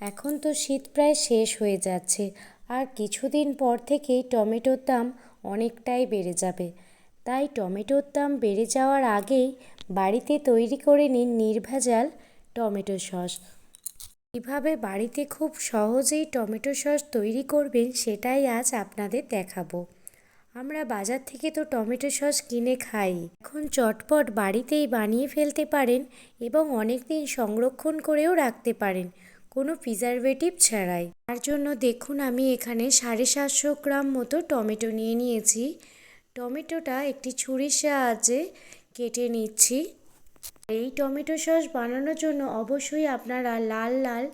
এখন তো শীত প্রায় শেষ হয়ে যাচ্ছে। আর কিছুদিন পর থেকেই টমেটোর দাম অনেকটাই বেড়ে যাবে। তাই টমেটোর দাম বেড়ে যাওয়ার আগেই বাড়িতে তৈরি করে নিন নির্ভেজাল টমেটো সস। কীভাবে বাড়িতে খুব সহজেই টমেটো সস তৈরি করবেন সেটাই আজ আপনাদের দেখাবো। আমরা বাজার থেকে তো টমেটো সস কিনে খাই। এখন চটপট বাড়িতেই বানিয়ে ফেলতে পারেন এবং অনেক দিন সংরক্ষণ করেও রাখতে পারেন। কোনো প্রিজারভেটিভ ছাড়াই। তার জন্য দেখুন আমি এখানে সাড়ে সাতশো গ্রাম মতো টমেটো নিয়ে নিয়েছি। টমেটোটা একটি ছুরির সাহায্যে কেটে নিচ্ছি। এই টমেটো সস বানানোর জন্য অবশ্যই আপনারা লাল লাল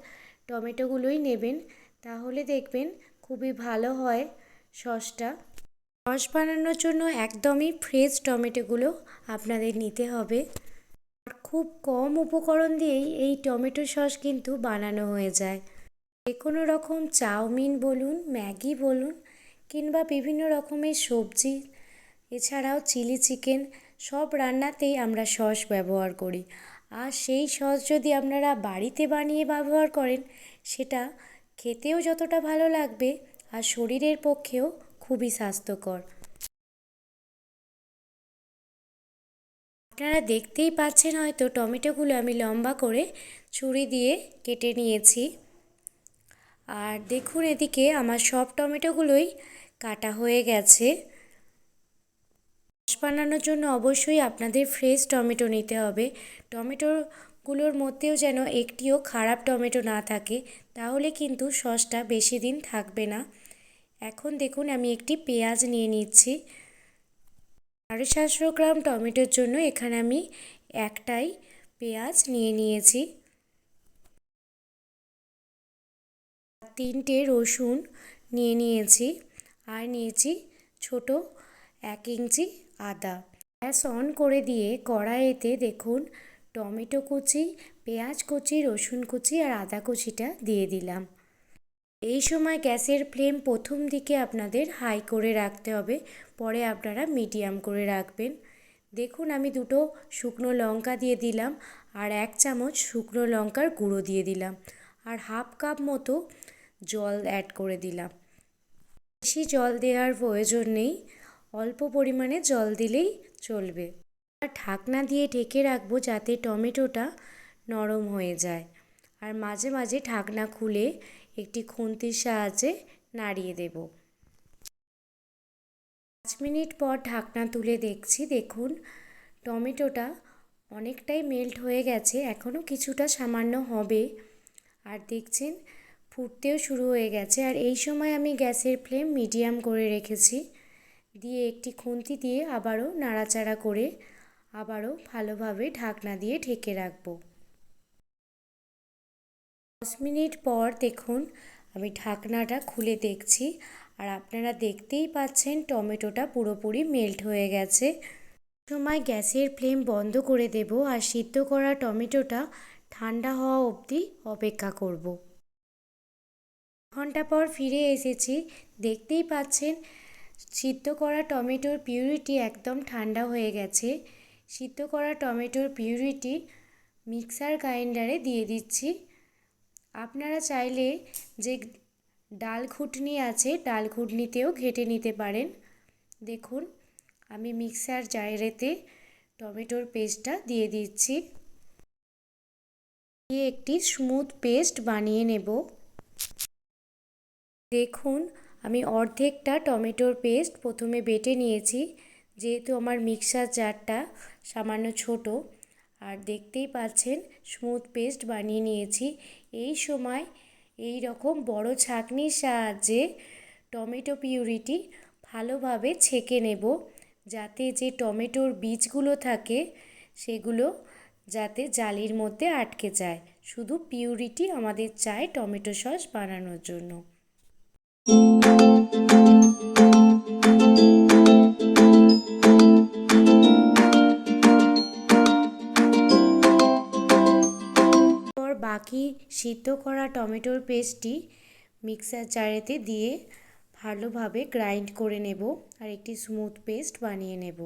টমেটোগুলোই নেবেন। তাহলে দেখবেন খুবই ভালো হয় সসটা। সস বানানোর জন্য একদমই ফ্রেশ টমেটোগুলো আপনাদের নিতে হবে। খুব কম উপকরণ দিয়েই এই টমেটো সস কিন্তু বানানো হয়ে যায়। যে কোনো রকম চাউমিন বলুন, ম্যাগি বলুন কিংবা বিভিন্ন রকমের সবজি, এছাড়াও চিলি চিকেন, সব রান্নাতেই আমরা সস ব্যবহার করি। আর সেই সস যদি আপনারা বাড়িতে বানিয়ে ব্যবহার করেন, সেটা খেতেও যতটা ভালো লাগবে আর শরীরের পক্ষেও খুবই স্বাস্থ্যকর। আপনারা দেখতেই পাচ্ছেন হয়তো টমেটোগুলো আমি লম্বা করে ছুরি দিয়ে কেটে নিয়েছি। আর দেখুন এদিকে আমার সব টমেটোগুলোই কাটা হয়ে গেছে। বানানোর জন্য অবশ্যই আপনাদের ফ্রেশ টমেটো নিতে হবে। টমেটোগুলোর মধ্যেও যেন একটিও খারাপ টমেটো না থাকে, তাহলে কিন্তু সসটা বেশি দিন থাকবে না। এখন দেখুন আমি একটি পেঁয়াজ নিয়ে নিচ্ছি। সাড়ে সাতশো গ্রাম টমেটোর জন্য এখানে আমি একটাই পেঁয়াজ নিয়ে নিয়েছি। তিনটে রসুন নিয়ে নিয়েছি আর নিয়েছি ছোট এক ইঞ্চি আদা। গ্যাস অন করে দিয়ে কড়াইতে দেখুন টমেটো কুচি, পেঁয়াজ কুচি, রসুন কুচি আর আদা কুচিটা দিয়ে দিলাম। এই সময় গ্যাসের ফ্লেম প্রথম দিকে আপনাদের হাই করে রাখতে হবে, পরে আপনারা মিডিয়াম করে রাখবেন। দেখুন, আমি দুটো শুকনো লঙ্কা দিয়ে দিলাম আর এক চামচ শুকনো লঙ্কার গুঁড়ো দিয়ে দিলাম আর হাফ কাপ মতো জল অ্যাড করে দিলাম। বেশি জল দেওয়ার প্রয়োজন নেই, অল্প পরিমাণে জল দিলেই চলবে। আর ঢাকনা দিয়ে ঢেকে রাখব যাতে টমেটোটা নরম হয়ে যায়। আর মাঝে মাঝে ঢাকনা খুলে একটি খুন্তির সাহায্যে নাড়িয়ে দেব। পাঁচ মিনিট পর ঢাকনা তুলে দেখছি, দেখুন, টমেটোটা অনেকটাই মেল্ট হয়ে গেছে, এখনও কিছুটা সামান্য হবে। আর দেখছেন, ফুটতেও শুরু হয়ে গেছে। আর এই সময় আমি গ্যাসের ফ্লেম মিডিয়াম করে রেখেছি। দিয়ে একটি খুন্তি দিয়ে আবারও নাড়াচাড়া করে আবারও ভালোভাবে ঢাকনা দিয়ে ঢেকে রাখব। দশ মিনিট পর দেখুন, আমি ঢাকনাটা খুলে দেখছি আর আপনারা দেখতেই পাচ্ছেন টমেটোটা পুরোপুরি মেল্ট হয়ে গেছে। সময় গ্যাসের ফ্লেম বন্ধ করে দেব আর সিদ্ধ করা টমেটোটা ঠান্ডা হওয়া অবধি অপেক্ষা করব। ঘণ্টা পর ফিরে এসেছি, দেখতেই পাচ্ছেন সিদ্ধ করা টমেটোর পিউরিটি একদম ঠান্ডা হয়ে গেছে। সিদ্ধ করা টমেটোর পিউরিটি মিক্সার গ্রাইন্ডারে দিয়ে দিচ্ছি। আপনারা চাইলে যে ডাল ঘুটনি আছে, ডাল ঘুটনিতেও ঘেটে নিতে পারেন। দেখুন, আমি মিক্সার জায়রেতে টমেটোর পেস্টটা দিয়ে দিচ্ছি। দিয়ে একটি স্মুথ পেস্ট বানিয়ে নেব। দেখুন, আমি অর্ধেকটা টমেটোর পেস্ট প্রথমে বেটে নিয়েছি। যেহেতু আমার মিক্সার জারটা সামান্য ছোট আর দেখতেই পাচ্ছেন স্মুথ পেস্ট বানিয়ে নিয়েছি। এই সময় এই রকম বড় ছাঁকনির সাহায্যে টমেটো পিউরিটি ভালোভাবে ছেঁকে নেব, যাতে যে টমেটোর বীজগুলো থাকে, সেগুলো যাতে জালির মধ্যে আটকে যায়। শুধু পিউরিটি আমাদের চাই টমেটো সস বানানোর জন্য। সিদ্ধ করা টমেটোর পেস্টটি মিক্সার জারেতে দিয়ে ভালোভাবে গ্রাইন্ড করে নেব আর একটি স্মুথ পেস্ট বানিয়ে নেব।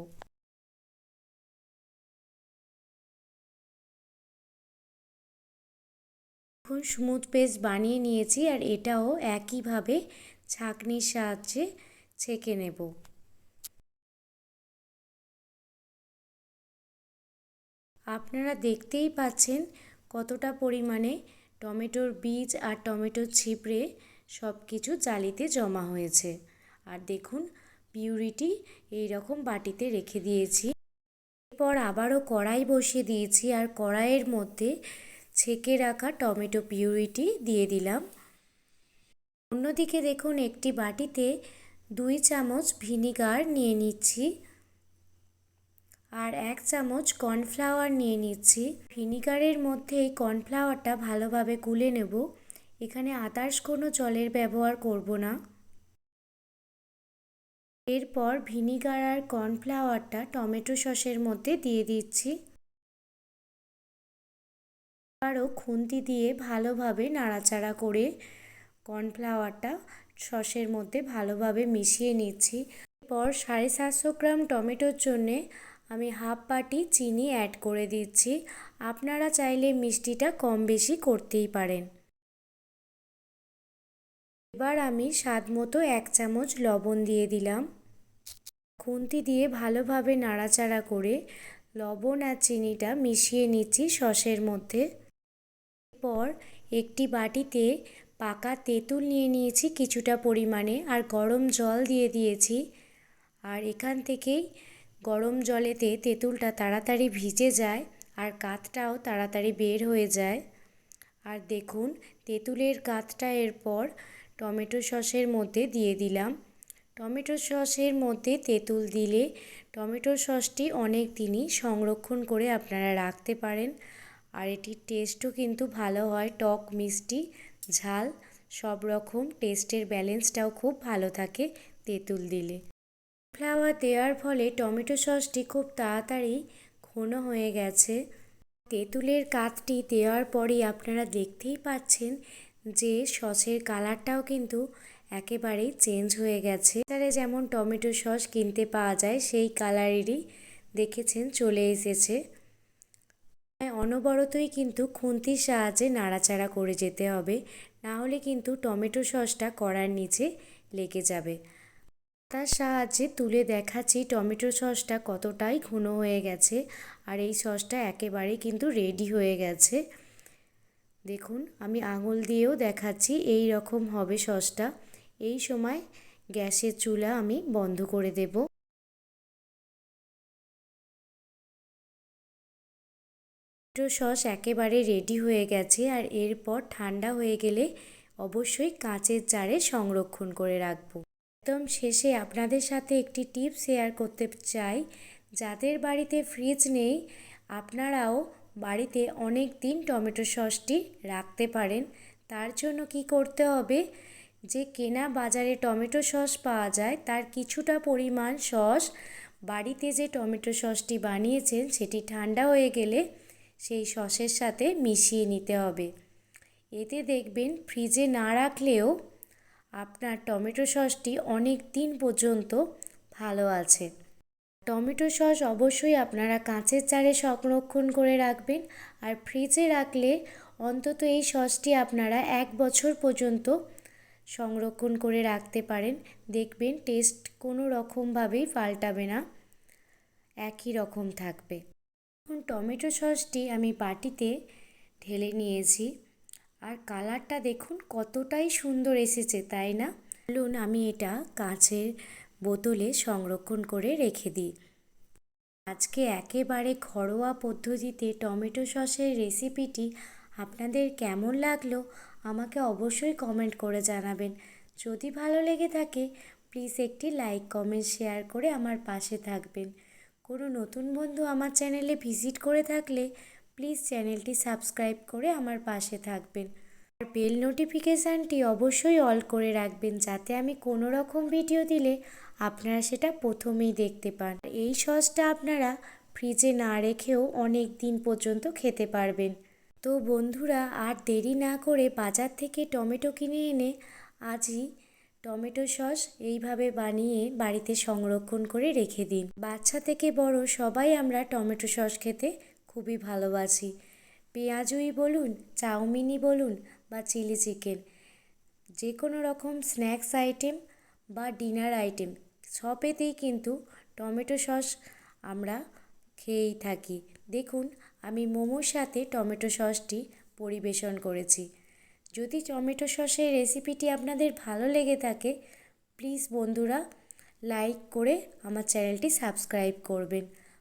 এখন স্মুথ পেস্ট বানিয়ে নিয়েছি আর এটাও একইভাবে ছাঁকনির সাহায্যে ছেঁকে নেব। আপনারা দেখতেই পাচ্ছেন কতটা পরিমাণে টমেটোর বীজ আর টমেটোর ছিপড়ে সব কিছু জালিতে জমা হয়েছে। আর দেখুন, পিউরিটি এই রকম বাটিতে রেখে দিয়েছি। এরপর আবারও কড়াই বসিয়ে দিয়েছি আর কড়াইয়ের মধ্যে ছেঁকে রাখা টমেটো পিউরিটি দিয়ে দিলাম। অন্যদিকে দেখুন, একটি বাটিতে দুই চামচ ভিনিগার নিয়ে নিচ্ছি। আর এক চামচ কর্নফ্লাওয়ার নিয়ে নিচ্ছি। ভিনিগারের মধ্যে এই কর্নফ্লাওয়ারটা ভালোভাবে গুলে নেব। এখানে আদার্স কোনো জলের ব্যবহার করব না। এরপর ভিনিগার আর কর্নফ্লাওয়ারটা টমেটো সসের মধ্যে দিয়ে দিচ্ছি। আরও খুন্তি দিয়ে ভালোভাবে নাড়াচাড়া করে কর্নফ্লাওয়ারটা সসের মধ্যে ভালোভাবে মিশিয়ে নিচ্ছি। এরপর সাড়ে সাতশো গ্রাম টমেটোর জন্যে আমি হাফ বাটি চিনি অ্যাড করে দিচ্ছি। আপনারা চাইলে মিষ্টিটা কম বেশি করতেই পারেন। এবার আমি স্বাদ মতো এক চামচ লবণ দিয়ে দিলাম। খুন্তি দিয়ে ভালোভাবে নাড়াচাড়া করে লবণ আর চিনিটা মিশিয়ে নিচ্ছি সসের মধ্যে। এরপর একটি বাটিতে পাকা তেঁতুল নিয়ে নিয়েছি কিছুটা পরিমাণে আর গরম জল দিয়ে দিয়েছি। আর এখান থেকেই গরম জলেতে তেঁতুলটা তাড়াতাড়ি ভিজে যায় আর কাতটাও তাড়াতাড়ি বের হয়ে যায়। আর দেখুন, তেঁতুলের কাতটা এরপর টমেটো সসের মধ্যে দিয়ে দিলাম। টমেটো সসের মধ্যে তেঁতুল দিলে টমেটো সসটি অনেক দিনই সংরক্ষণ করে আপনারা রাখতে পারেন। আর এটির টেস্টও কিন্তু ভালো হয়, টক, মিষ্টি, ঝাল, সব রকম টেস্টের ব্যালেন্সটাও খুব ভালো থাকে তেঁতুল দিলে। ফ্লাওয়ার দেওয়ার ফলে টমেটো সসটি খুব তাড়াতাড়ি ঘন হয়ে গেছে। তেঁতুলের কাতটি দেওয়ার পরই আপনারা দেখতেই পাচ্ছেন যে সসের কালারটাও কিন্তু একেবারেই চেঞ্জ হয়ে গেছে। তাহলে যেমন টমেটো সস কিনতে পাওয়া যায়, সেই কালারেরই দেখেছেন চলে এসেছে। অনবরতই কিন্তু খুন্তির সাহায্যে নাড়াচাড়া করে যেতে হবে। না হলে কিন্তু টমেটো সসটা কড়ার নিচে লেগে যাবে। তার সাহায্যে তুলে দেখাচ্ছি টমেটো সসটা কতটাই ঘন হয়ে গেছে। আর এই সসটা একেবারে কিন্তু রেডি হয়ে গেছে। দেখুন, আমি আঙুল দিয়েও দেখাচ্ছি এই রকম হবে সসটা। এই সময় গ্যাসের চুলা আমি বন্ধ করে দেব। টমেটো সস একেবারে রেডি হয়ে গেছে আর এরপর ঠান্ডা হয়ে গেলে অবশ্যই কাঁচের জারে সংরক্ষণ করে রাখব। একদম শেষে আপনাদের সাথে একটি টিপ শেয়ার করতে চাই। যাদের বাড়িতে ফ্রিজ নেই, আপনারাও বাড়িতে অনেক দিন টমেটো সসটি রাখতে পারেন। তার জন্য কি করতে হবে? যে কেনা বাজারে টমেটো সস পাওয়া যায়, তার কিছুটা পরিমাণ সস বাড়িতে যে টমেটো সসটি বানিয়েছেন, সেটি ঠান্ডা হয়ে গেলে সেই সসের সাথে মিশিয়ে নিতে হবে। এতে দেখবেন ফ্রিজে না রাখলেও আপনার টমেটো সসটি অনেক দিন পর্যন্ত ভালো আছে। টমেটো সস অবশ্যই আপনারা কাঁচের চারে সংরক্ষণ করে রাখবেন আর ফ্রিজে রাখলে অন্তত এই সসটি আপনারা এক বছর পর্যন্ত সংরক্ষণ করে রাখতে পারেন। দেখবেন টেস্ট কোনো রকমভাবেই পাল্টাবে না, একই রকম থাকবে। এখন টমেটো সসটি আমি বাটিতে ঢেলে নিয়েছি। আর কালারটা দেখুন, কতটাই সুন্দর এসেছে, তাই না? বলুন আমি এটা কাঁচের বোতলে সংরক্ষণ করে রেখে দিই। আজকে একেবারে ঘরোয়া পদ্ধতিতে টমেটো সসের রেসিপিটি আপনাদের কেমন লাগল, আমাকে অবশ্যই কমেন্ট করে জানাবেন। যদি ভালো লেগে থাকে, প্লিজ একটি লাইক, কমেন্ট, শেয়ার করে আমার পাশে থাকবেন। কোনো নতুন বন্ধু আমার চ্যানেলে ভিজিট করে থাকলে প্লিজ চ্যানেলটি সাবস্ক্রাইব করে আমার পাশে থাকবেন। আর বেল নোটিফিকেশানটি অবশ্যই অল করে রাখবেন যাতে আমি কোনো রকম ভিডিও দিলে আপনারা সেটা প্রথমেই দেখতে পান। এই সসটা আপনারা ফ্রিজে না রেখেও অনেক দিন পর্যন্ত খেতে পারবেন। তো বন্ধুরা, আর দেরি না করে বাজার থেকে টমেটো কিনে এনে আজই টমেটো সস এইভাবে বানিয়ে বাড়িতে সংরক্ষণ করে রেখে দিন। বাচ্চা থেকে বড় সবাই আমরা টমেটো সস খেতে খুবই ভালোবাসি। পেঁয়াজুই বলুন, চাউমিনই বলুন বা চিলি চিকেন যে কোনো রকম স্ন্যাক্স আইটেম বা ডিনার আইটেম, সবেতেই কিন্তু টমেটো সস আমরা খেয়েই থাকি। দেখুন, আমি মোমোর সাথে টমেটো সসটি পরিবেশন করেছি। যদি টমেটো সসের রেসিপিটি আপনাদের ভালো লেগে থাকে, প্লিজ বন্ধুরা, লাইক করে আমার চ্যানেলটি সাবস্ক্রাইব করবেন।